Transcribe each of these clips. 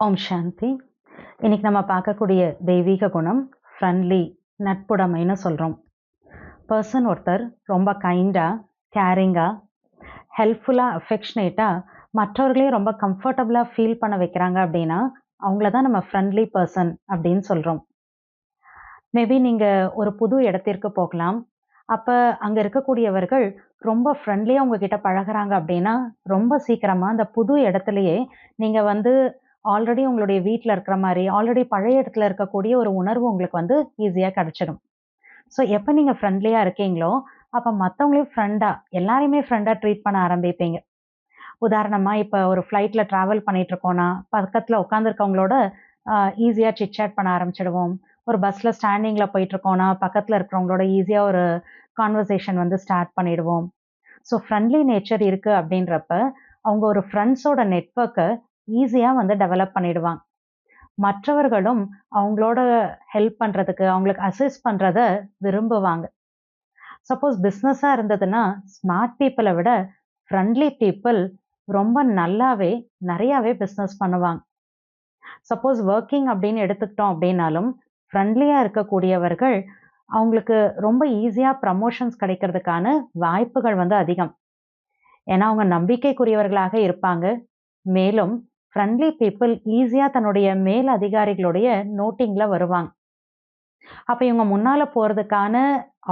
ஓம் சாந்தி. இன்னைக்கு நம்ம பார்க்கக்கூடிய தெய்வீக குணம் ஃப்ரெண்ட்லி நட்புடைமைன்னு சொல்கிறோம் பர்சன் ஒருத்தர் ரொம்ப கைண்டாக கேரிங்காக ஹெல்ப்ஃபுல்லாக அஃபெக்ஷனேட்டாக மற்றவர்களையும் ரொம்ப கம்ஃபர்டபுளாக ஃபீல் பண்ண வைக்கிறாங்க அப்படின்னா அவங்கள தான் நம்ம ஃப்ரெண்ட்லி பர்சன் அப்படின்னு சொல்கிறோம் மேபி நீங்கள் ஒரு புது இடத்திற்கு போகலாம். அப்போ அங்கே இருக்கக்கூடியவர்கள் ரொம்ப ஃப்ரெண்ட்லியாக உங்ககிட்ட பழகுறாங்க அப்படின்னா ரொம்ப சீக்கிரமாக அந்த புது இடத்துலையே நீங்கள் வந்து ஆல்ரெடி உங்களுடைய வீட்டில் இருக்கிற மாதிரி ஆல்ரெடி பழைய இடத்துல இருக்கக்கூடிய ஒரு உணர்வு உங்களுக்கு வந்து ஈஸியாக கிடச்சிடும். ஸோ எப்போ நீங்கள் ஃப்ரெண்ட்லியாக இருக்கீங்களோ அப்போ மற்றவங்களையும் ஃப்ரெண்டாக எல்லாரையுமே ஃப்ரெண்டாக ட்ரீட் பண்ண ஆரம்பிப்பீங்க. உதாரணமாக இப்போ ஒரு ஃப்ளைட்டில் ட்ராவல் பண்ணிகிட்ருக்கோன்னா பக்கத்தில் உட்காந்துருக்கவங்களோட ஈஸியாக சிட்சாட் பண்ண ஆரம்பிச்சிடுவோம். ஒரு பஸ்ஸில் ஸ்டாண்டிங்கில் போயிட்டுருக்கோன்னா பக்கத்தில் இருக்கிறவங்களோட ஈஸியாக ஒரு கான்வர்சேஷன் வந்து ஸ்டார்ட் பண்ணிடுவோம். ஸோ ஃப்ரெண்ட்லி நேச்சர் இருக்குது அப்படின்றப்ப அவங்க ஒரு ஃப்ரெண்ட்ஸோட நெட்ஒர்க்கை ஈஸியாக வந்து டெவலப் பண்ணிடுவாங்க. மற்றவர்களும் அவங்களோட ஹெல்ப் பண்ணுறதுக்கு அவங்களுக்கு அசிஸ்ட் பண்ணுறத விரும்புவாங்க. சப்போஸ் பிஸ்னஸாக இருந்ததுன்னா ஸ்மார்ட் பீப்புளை விட ஃப்ரெண்ட்லி பீப்புள் ரொம்ப நல்லாவே நிறையாவே பிஸ்னஸ் பண்ணுவாங்க. சப்போஸ் ஒர்க்கிங் அப்படின்னு எடுத்துக்கிட்டோம் அப்படின்னாலும் ஃப்ரெண்ட்லியாக இருக்கக்கூடியவர்கள் அவங்களுக்கு ரொம்ப ஈஸியாக ப்ரமோஷன்ஸ் கிடைக்கிறதுக்கான வாய்ப்புகள் வந்து அதிகம். ஏன்னா அவங்க நம்பிக்கைக்குரியவர்களாக இருப்பாங்க. மேலும் ஃப்ரெண்ட்லி பீப்புள் ஈஸியாக தன்னுடைய மேல் அதிகாரிகளுடைய நோட்டிங்கில் வருவாங்க. அப்போ இவங்க முன்னால் போகிறதுக்கான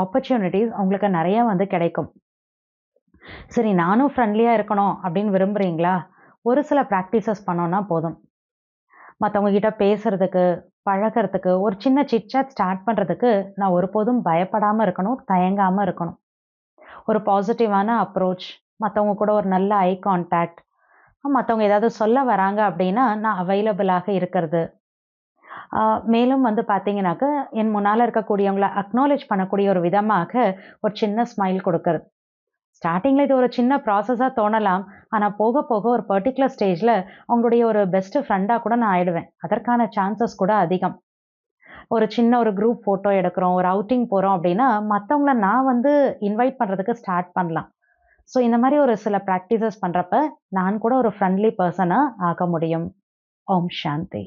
ஆப்பர்ச்சுனிட்டிஸ் அவங்களுக்கு நிறைய வந்து கிடைக்கும். சரி நானும் ஃப்ரெண்ட்லியாக இருக்கணும் அப்படின்னு விரும்புகிறீங்களா ஒரு சில ப்ராக்டிசஸ் பண்ணோன்னா போதும். மற்றவங்க கிட்ட பேசுறதுக்கு பழகிறதுக்கு ஒரு சின்ன சிட்சாட் ஸ்டார்ட் பண்ணுறதுக்கு நான் ஒருபோதும் பயப்படாமல் இருக்கணும் தயங்காமல் இருக்கணும். ஒரு பாசிட்டிவான அப்ரோச் மற்றவங்க கூட ஒரு நல்ல ஐ கான்டாக்ட் மற்றவங்க ஏதாவது சொல்ல வராங்க அப்படின்னா நான் அவைலபிளாக இருக்கிறது. மேலும் வந்து பார்த்தீங்கன்னாக்க என் முன்னால் இருக்கக்கூடியவங்கள அக்னாலேஜ் பண்ணக்கூடிய ஒரு விதமாக ஒரு சின்ன ஸ்மைல் கொடுக்கறது. ஸ்டார்டிங்கில் இது ஒரு சின்ன ப்ராசஸாக தோணலாம். ஆனால் போக போக ஒரு பர்டிகுலர் ஸ்டேஜில் அவங்களுடைய ஒரு பெஸ்ட்டு ஃப்ரெண்டாக கூட நான் ஆயிடுவேன். அதற்கான சான்சஸ் கூட அதிகம். ஒரு சின்ன ஒரு குரூப் ஃபோட்டோ எடுக்கிறோம் ஒரு அவுட்டிங் போகிறோம் அப்படின்னா மற்றவங்கள நான் வந்து இன்வைட் பண்ணுறதுக்கு ஸ்டார்ட் பண்ணலாம். ஸோ இந்த மாதிரி ஒரு சில ப்ராக்டிசஸ் பண்ணுறப்ப நான் கூட ஒரு ஃப்ரெண்ட்லி பர்சனாக ஆக முடியும். ஓம் சாந்தி.